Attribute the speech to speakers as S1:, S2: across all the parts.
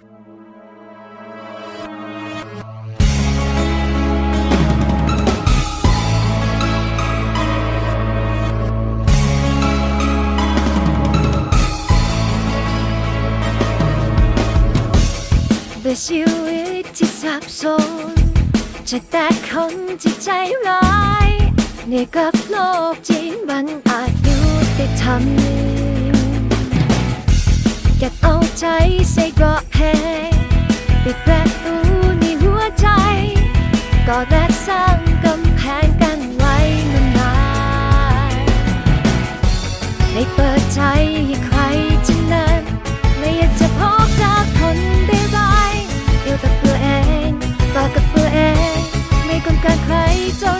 S1: แต่ชีวิตที่สับสนจากแต่คนที่ใจร้ายเนี่ยกับโลกจริงมันอาจยุติธรรมอยากเอาใจใส่ก ไม่เปิดใจให้ใครทั้งนั้นไม่อยากจะพบจากคนได้ร้ายเดียวกับตัวเองต่อกับตัวเอง ไม่ต้องการใครจน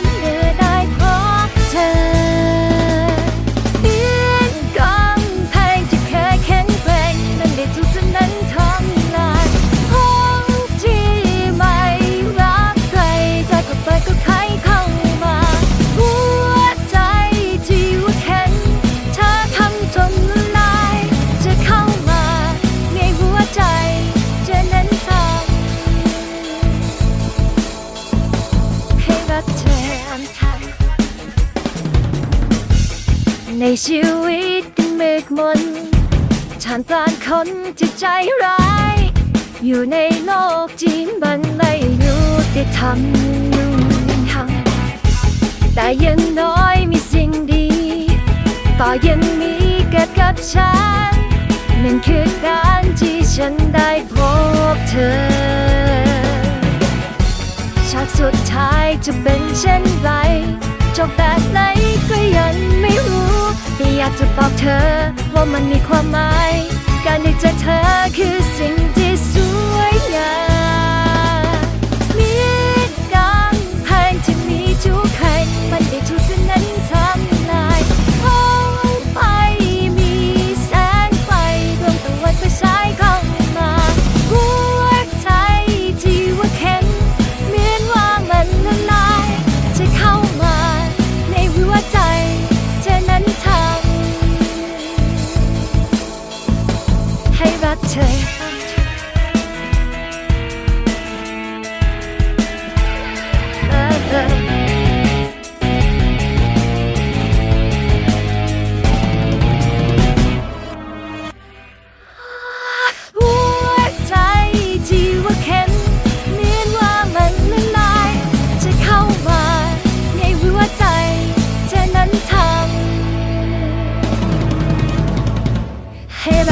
S1: ในชีวิตที่มืดมนท่ามกลางคนที่ใจร้าย อยู่ในโลกที่มันไม่ยุติธรรมแต่ยังน้อยมีสิ่งดีก็ยังมีเกิดกับฉันนั่นคือการที่ฉันได้พบเธอฉากสุดท้ายจะเป็นเช่นไร บอกเธอว่ามันมีความหมาย Hey